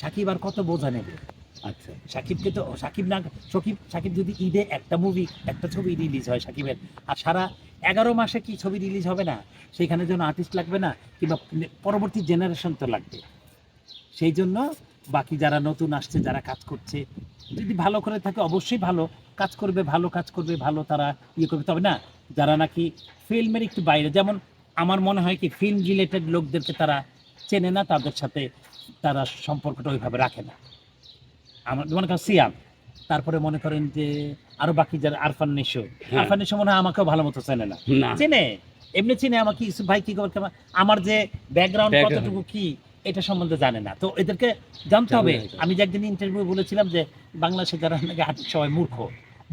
সাকিব আর কত বোঝা নেবে? আচ্ছা। সাকিবকে তো সাকিব না সাকিব সাকিব যদি ঈদে একটা মুভি একটা ছবি রিলিজ হয় সাকিবের আর সারা এগারো মাসে কি ছবি রিলিজ হবে না? সেখানে যেন আর্টিস্ট লাগবে না? কিংবা পরবর্তী জেনারেশন তো লাগবে। সেই জন্য বাকি যারা নতুন আসছে যারা কাজ করছে যদি ভালো করে থাকে অবশ্যই ভালো কাজ করবে ভালো কাজ করবে ভালো তারা ইয়ে করবে। তবে না যারা নাকি ফিল্মের একটু বাইরে যেমন আমার মনে হয় কি ফিল্ম রিলেটেড লোকদেরকে তারা চেনে না তাদের সাথে তারা সম্পর্কটা ওইভাবে রাখে না। আমার মনে করেন সিয়াম তারপরে মনে করেন যে আরও বাকি যারা আরফান নিশো হ্যাঁ। আরফান নিশো মনে হয় আমাকেও ভালো মতো চেনে না। চেনে? এমনি চিনে আমাকে ইউসুফ ভাই কি খবর আমার যে ব্যাকগ্রাউন্ড কতটুকু কি এটা সম্বন্ধে জানে না। তো এদেরকে জানতে হবে। আমি যে একদিন ইন্টারভিউ বলেছিলাম যে বাংলাদেশে যারা নাকি সবাই মূর্খ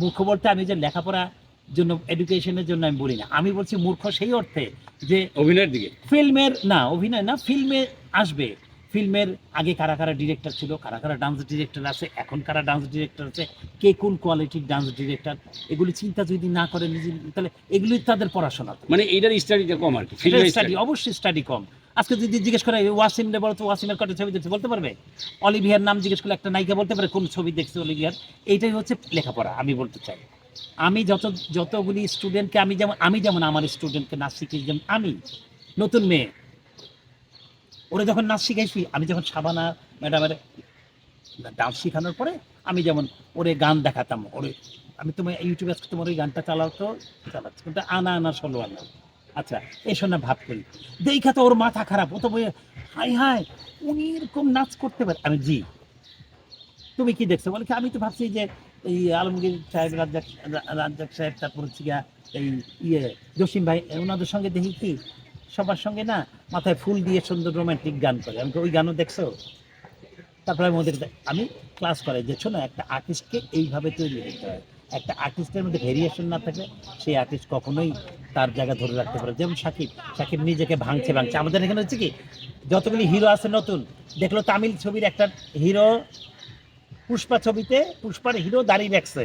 মূর্খ বলতে আমি যে লেখাপড়া জন্য এডুকেশনের জন্য আমি বলি না। আমি বলছি মূর্খ সেই অর্থে যে অভিনয়ের দিকে। ফিল্মের না অভিনয় না ফিল্মে আসবে। ফিল্মের আগে কারা কারা ডিরেক্টর ছিল কারা কারা ডান্স ডিরেক্টর আছে এখন কারা ডান্স ডিরেক্টর আছে কে কোন কোয়ালিটির ডান্স ডিরেক্টর এগুলি চিন্তা যদি না করে নিজে তাহলে এগুলি তাদের পড়াশোনা। মানে এইটার স্টাডিটা কম আর কি স্টাডি অবশ্যই স্টাডি কম। আজকে যদি জিজ্ঞেস করে ওয়াসিম রে বলো তো ওয়াসিমের কটা ছবি দেখছে? বলতে পারবে? অলিভিয়ার নাম জিজ্ঞেস করলে একটা নায়িকা বলতে পারে কোন ছবি দেখছে অলিভিয়ার? এইটাই হচ্ছে লেখাপড়া আমি বলতে চাই। আমি যত যতগুলি স্টুডেন্টকে আমি যেমন আমি যেমন আমার স্টুডেন্টকে নাচ শিখিয়েছি যেমন আমি নতুন মেয়ে। ওরা যখন নাচ শিখাইছি, আমি যখন সাবানা ম্যাডামের ডান্স শেখানোর পরে আমি যেমন ওরে গান দেখাতাম, ওরে আমি তোমার ইউটিউবে আজকে তোমার ওই গানটা চালাও তো, চালাচ্ছি। কিন্তু আনা আনা ষোলো আনা। আচ্ছা এসো না ভাব করি। দেখা তো ওর মাথা খারাপ, ও তো বই হাই হাই, উনি এরকম নাচ করতে পারে? আমি, জি। তুমি কি দেখছ? বলে কি, আমি তো ভাবছি যে এই আলমগীর সাহেব, রাজ্জাক রাজ্জাক সাহেব তারপর হচ্ছে এই ইয়ে জসিম ভাই ওনাদের সঙ্গে দেখি কি সবার সঙ্গে না মাথায় ফুল দিয়ে সুন্দর রোমান্টিক গান করে। আমি ওই গানও দেখছ? তারপরে আমি ওদের আমি ক্লাস করে যে, শোনো, একটা আর্টিস্টকে এইভাবে তৈরি করতে হয়। একটা আর্টিস্টের মধ্যে ভেরিয়েশন না থাকলে সেই আর্টিস্ট কখনোই তার জায়গা ধরে রাখতে পারে যেমন সাকিব সাকিব নিজেকে ভাঙছে ভাঙছে। আমাদের এখানে হচ্ছে কি, যতগুলি হিরো আছে নতুন, দেখল তামিল ছবির একটা হিরো পুষ্পা ছবিতে, পুষ্পার হিরো দাঁড়িয়ে রাখছে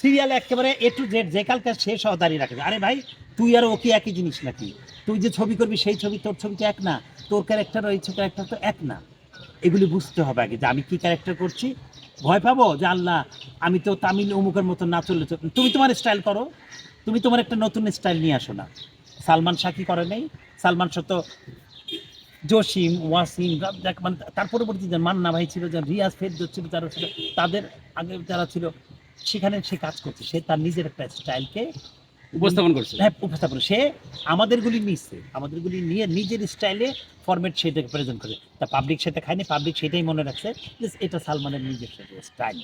সিরিয়াল একেবারে এ টু জেড যে কালকে শেষ হওয়া দাঁড়িয়ে রাখে। আরে ভাই, তুই আর ও কি একই জিনিস নাকি? তুই যে ছবি করবি, সেই ছবি তোর ছবি তো এক না, তোর ক্যারেক্টার ওই ক্যারেক্টার তো এক না। এগুলি বুঝতে হবে আগে যে আমি কি ক্যারেক্টার করছি। ভয় পাবো যে আল্লাহ, আমি তো তামিল অমুকের মতো না চললে তুমি তোমার স্টাইল করো। তুমি তোমার একটা নতুন স্টাইল নিয়ে আসো না। সালমান শাহ কি করে নেই? সালমান শাহ তো জসিম, ওয়াসিম মানে তার পরবর্তী যে মান্না ভাই ছিল, যে রিয়াজ ফেরদৌস ছিল যারা ছিল। তাদের আগে যারা ছিল সেখানে সে কাজ করছে। সে তার নিজের একটা স্টাইলকে উপস্থাপন করছে। হ্যাঁ উপস্থাপন। সে আমাদেরগুলি নিচ্ছে আমাদেরগুলি নিয়ে নিজের স্টাইলে ফরম্যাট সেটাকে প্রেজেন্ট করে। তা পাবলিক সেটা খায়নি পাবলিক সেটাই মনে রাখছে এটা সালমানের নিজের স্টাইল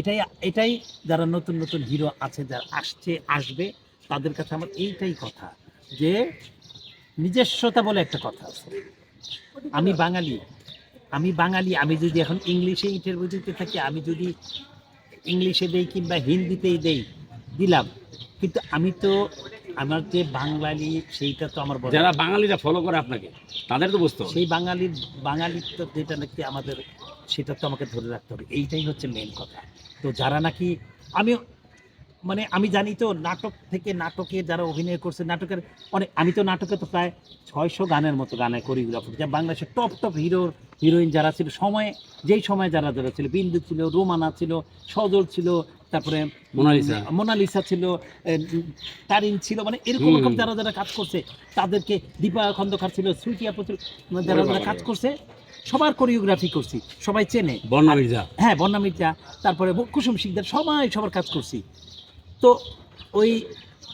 এটাই এটাই যারা নতুন নতুন হিরো আছে যারা আসছে আসবে তাদের কাছে আমার এইটাই কথা যে নিজস্বতা বলে একটা কথা আছে। আমি বাঙালি আমি বাঙালি আমি যদি এখন ইংলিশে ইন্টারভিউ দিতে থাকি আমি যদি ইংলিশে দেই কিংবা হিন্দিতেই দেই দিলাম। কিন্তু আমি তো আমার যে বাঙালি সেইটা তো আমার যারা বাঙালিরা ফলো করে আপনাকে তাদের তো বুঝতে সেই বাঙালির বাঙালির তো যেটা নাকি আমাদের সেটা তো আমাকে ধরে রাখতে হবে। এইটাই হচ্ছে মেন কথা। তো যারা নাকি আমি মানে আমি জানি তো নাটক থেকে নাটকে যারা অভিনয় করছে নাটকের অনেক আমি তো নাটকে তো প্রায় ছয়শো গানের মতো গানে কোরিওগ্রাফার যা বাংলাদেশের টপ টপ হিরো হিরোইন যারা ছিল সময়ে যেই সময় যারা যারা ছিল বিন্দু ছিল রোমানা ছিল সজল ছিল তারপরে মোনালিসা। মোনালিসা ছিল তারিন ছিল মানে এরকম রকম যারা যারা কাজ করছে তাদেরকে দীপা খন্দকার ছিল সুইটি আপু ছিল যারা যারা কাজ করছে সবার কোরিওগ্রাফি করছি সবাই চেনে। বর্ণা মির্জা। হ্যাঁ বন্যা মির্জা তারপরে কুসুম শিকদার সবাই সবার কাজ করছি। তো ওই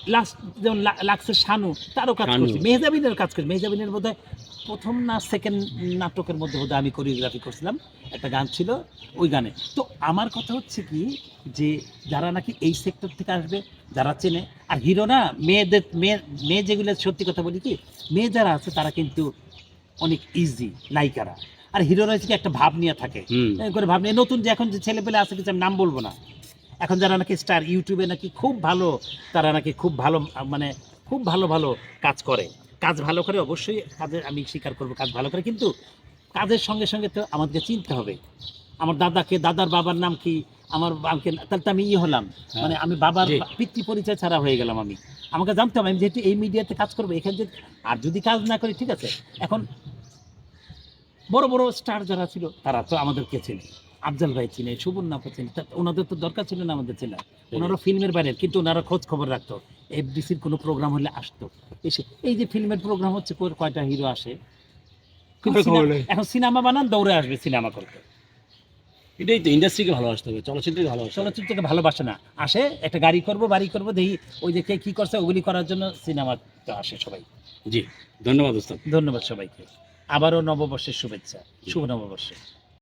লাস্ট যেমন লা- লাক্সের শানু তারও কাজ করছি। মেহজাবিনের কাজ করছি মেহজাবিনের বোধ প্রথম না সেকেন্ড নাটকের মধ্যে বোধহয় আমি কোরিওগ্রাফি করছিলাম। একটা গান ছিল ওই গানে। তো আমার কথা হচ্ছে কি যে যারা নাকি এই সেক্টর থেকে আসবে যারা চেনে আর হিরো না মেয়েদের মেয়ে মেয়ে যেগুলো সত্যি কথা বলি কি মেয়ে যারা আছে তারা কিন্তু অনেক ইজি নায়িকারা। আর হিরোরা হচ্ছে কি একটা ভাব নিয়ে থাকে। করে ভাবনি নতুন যে এখন যে ছেলে পেলে আছে কিছু আমি নাম বলব না। এখন যারা নাকি স্টার ইউটিউবে নাকি খুব ভালো তারা নাকি খুব ভালো মানে খুব ভালো ভালো কাজ করে। কাজ ভালো করে অবশ্যই কাজে আমি স্বীকার করব কাজ ভালো করে কিন্তু কাজের সঙ্গে সঙ্গে তো আমাদেরকে চিনতে হবে। আমার দাদাকে দাদার বাবার নাম কি? আমার বাবাকে তাহলে তো আমি ইয়ে হলাম। মানে আমি বাবার পিতৃ পরিচয় ছাড়া হয়ে গেলাম আমি। আমাকে জানতে হবে আমি যেহেতু এই মিডিয়াতে কাজ করব এখানে যদি আর যদি কাজ না করি ঠিক আছে। এখন বড় বড় স্টার যারা ছিল তারা তো আমাদেরকে চেনে। আফজাল ভাই চিনে সুবর্ণাপা চিনে। ওনাদের তো দরকার ছিল না আমাদের চেনা ওনারা ফিল্মের বাইরে কিন্তু ওনারা খোঁজ খবর রাখতো। এফডিসির কোনো প্রোগ্রাম হলে আসতো। এসে এই যে ফিল্মের প্রোগ্রাম হচ্ছে কয়টা হিরো আসে। এখন সিনেমা বানান দৌড়ে আসবে সিনেমা করতে। এটাই তো ইন্ডাস্ট্রিকে ভালোবাসতে হবে চলচ্চিত্রকে ভালোবাসতে হবে। চলচ্চিত্রকে ভালোবাসে না। আসে একটা গাড়ি করব বাড়ি করব দেখি ওই যে কে কি করছে ওগুলি করার জন্য সিনেমা তো আসে সবাই। জি ধন্যবাদ ধন্যবাদ সবাইকে। আবারও নববর্ষের শুভেচ্ছা। শুভ নববর্ষ।